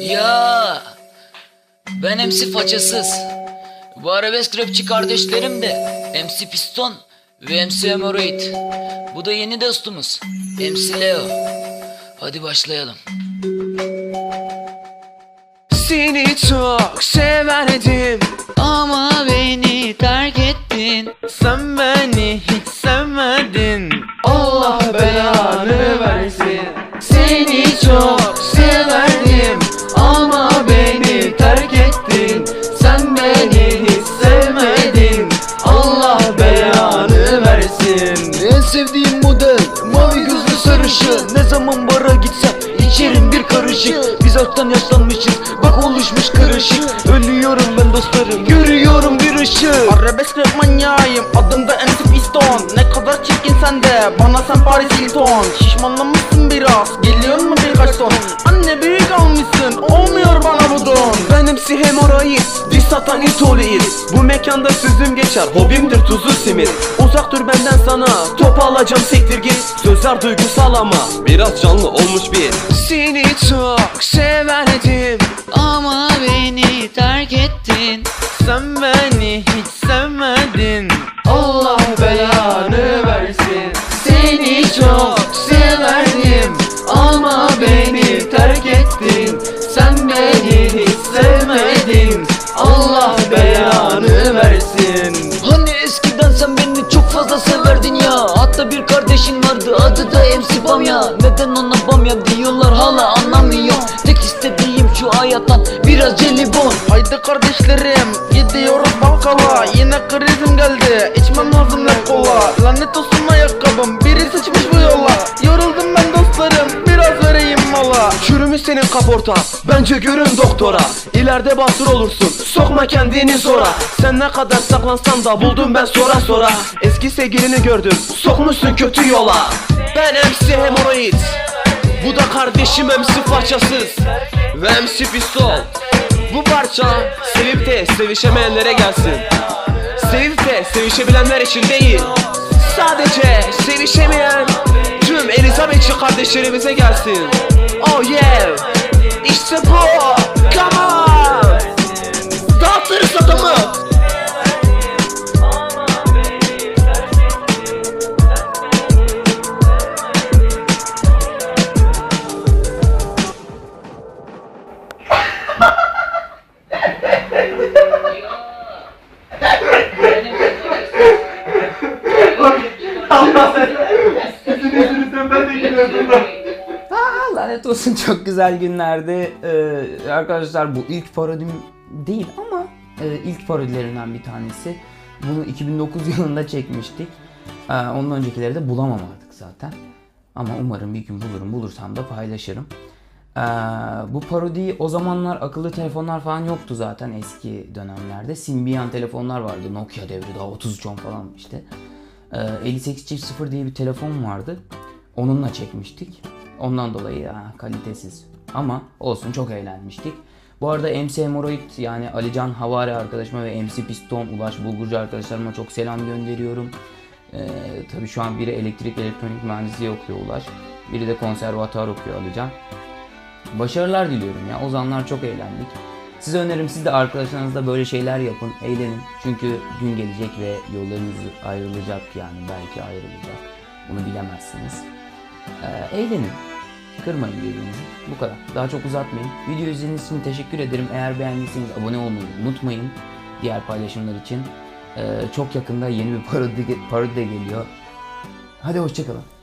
Ya ben MC Façasız. Bu arabesk rapçi kardeşlerim de MC Piston ve MC Hemoroid. Bu da yeni dostumuz MC Leo. Hadi başlayalım. Seni çok severdim sevdiğim model. Mavi gözlü sarışın Ne zaman bara gitsem içerim bir karışık. Biz alttan yaşlanmışız. Bak oluşmuş karışık Ölüyorum ben dostlarım. Görüyorum bir ışık. Arabesk rap manyağıyım. Adım sen de bana sen Paris Hilton. Şişmanlamışsın biraz. Geliyor mu birkaç ton? Anne büyük almışsın. Olmuyor bana bu don. Benim si hemoroid Diş satan itoliyiz Bu mekanda sözüm geçer Hobimdir tuzlu simit. Uzak dur benden sana Top alacağım siktir git. Sözler duygusal ama Biraz canlı olmuş bir. Seni çok severdim Ama beni terk ettin. Sen beni hiç da MC Bamya Neden ona Bamya diyorlar hala anlamıyorum Tek istediğim şu hayattan biraz jelibon. Haydi kardeşlerim gidiyoruz bakkala Yine krizim geldi. İçmem lazım ne kola. Lanet olsun ayakkabım biri sıçmış bu yola Yoruldum ben dostlarım biraz vereyim mola Çürümüş senin kaporta Bence görün doktora. İleride basur olursun Sokma kendini zora. Sen ne kadar saklansan da buldum ben sonra sonra Eski sevgilini gördüm Sokmuşsun kötü yola Ben MC Hemoroid Bu da kardeşim MC Façasız Ve MC Pistol. Bu parça sevip de sevişemeyenlere gelsin. Sevip de sevişebilenler için değil. Sadece sevişemeyen Tüm Elizabethçi kardeşlerimize gelsin. Oh yeah. İşte bu Aa, lanet olsun çok güzel günlerdi. Ee, arkadaşlar bu ilk parodim değil ama e, ilk parodilerinden bir tanesi. Bunu 2009 yılında çekmiştik. Ee, ondan öncekileri de bulamamadık zaten. Ama umarım bir gün bulurum. Bulursam da paylaşırım. Ee, bu parodi o zamanlar akıllı telefonlar falan yoktu zaten eski dönemlerde. Symbian telefonlar vardı. Nokia devri daha 3310 falan işte. Ee, 58 diye bir telefon vardı. Onunla çekmiştik. Ondan dolayı ha, kalitesiz. Ama olsun çok eğlenmiştik. Bu arada MC Hemoroid yani Alican Havari arkadaşıma ve MC Piston Ulaş Bulgurcu arkadaşlarıma çok selam gönderiyorum. Ee, tabii şu an biri elektrik elektronik mühendisliği okuyor Ulaş. Biri de konservatuar okuyor Alican. Başarılar diliyorum ya. O zamanlar çok eğlendik. Size önerim siz de arkadaşlarınızla böyle şeyler yapın, eğlenin. Çünkü gün gelecek ve yollarınız ayrılacak yani belki ayrılacak. Bunu bilemezsiniz. Ee, eğlenin. Kırmayın birbirinizi. Bu kadar. Daha çok uzatmayın. Video izlediğiniz için teşekkür ederim. Eğer beğendiyseniz abone olmayı unutmayın. Diğer paylaşımlar için. Ee, çok yakında yeni bir parodi, parodi de geliyor. Hadi hoşçakalın.